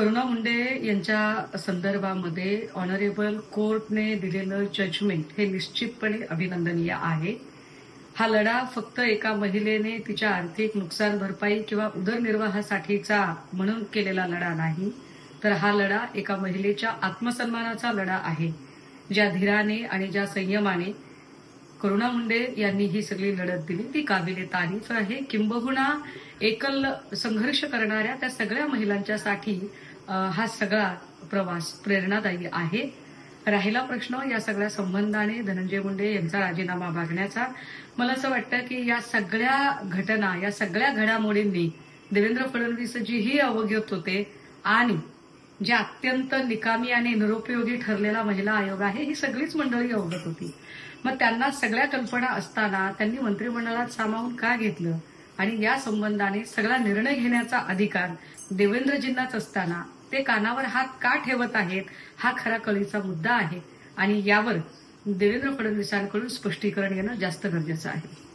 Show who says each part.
Speaker 1: करुणा मुंडे यांच्या संदर्भामध्ये ऑनरेबल कोर्टने दिलेलं जजमेंट हे निश्चितपणे अभिनंदनीय आहे. हा लढा फक्त एका महिलेने तिच्या आर्थिक नुकसान भरपाई किंवा उदरनिर्वाहासाठीचा म्हणून केलेला लढा नाही तर हा लढा एका महिलेच्या आत्मसन्मानाचा लढा आहे ज्या धीराने आणि ज्या संयमाने करुणा मुंडे यांनी ही सगळी लढत दिली. ती काबिले तारीफ आहे. किंबहुना एकल संघर्ष करणाऱ्या त्या सगळ्या महिलांच्यासाठी हा सगळा प्रवास प्रेरणादायी आहे. राहिला प्रश्न या सगळ्या संबंधाने धनंजय मुंडे यांचा राजीनामा मागण्याचा. मला असं वाटतं की या सगळ्या घटना या सगळ्या घडामोडींनी देवेंद्र फडणवीसजीही अवगत होते आणि जे अत्यंत निकामी आणि निरुपयोगी ठरलेला महिला आयोग आहे ही सगळीच मंडळी अवगत होती. मग त्यांना सगळ्या कल्पना असताना त्यांनी मंत्रिमंडळात सामावून का घेतलं? आणि या संबंधाने सगळा निर्णय घेण्याचा अधिकार देवेंद्रजींनाच असताना ते कानावर हात का ठेवत आहेत हा खरा कळीचा मुद्दा आहे. आणि यावर देवेंद्र फडणवीसांकडून स्पष्टीकरण येणं जास्त गरजेचं आहे.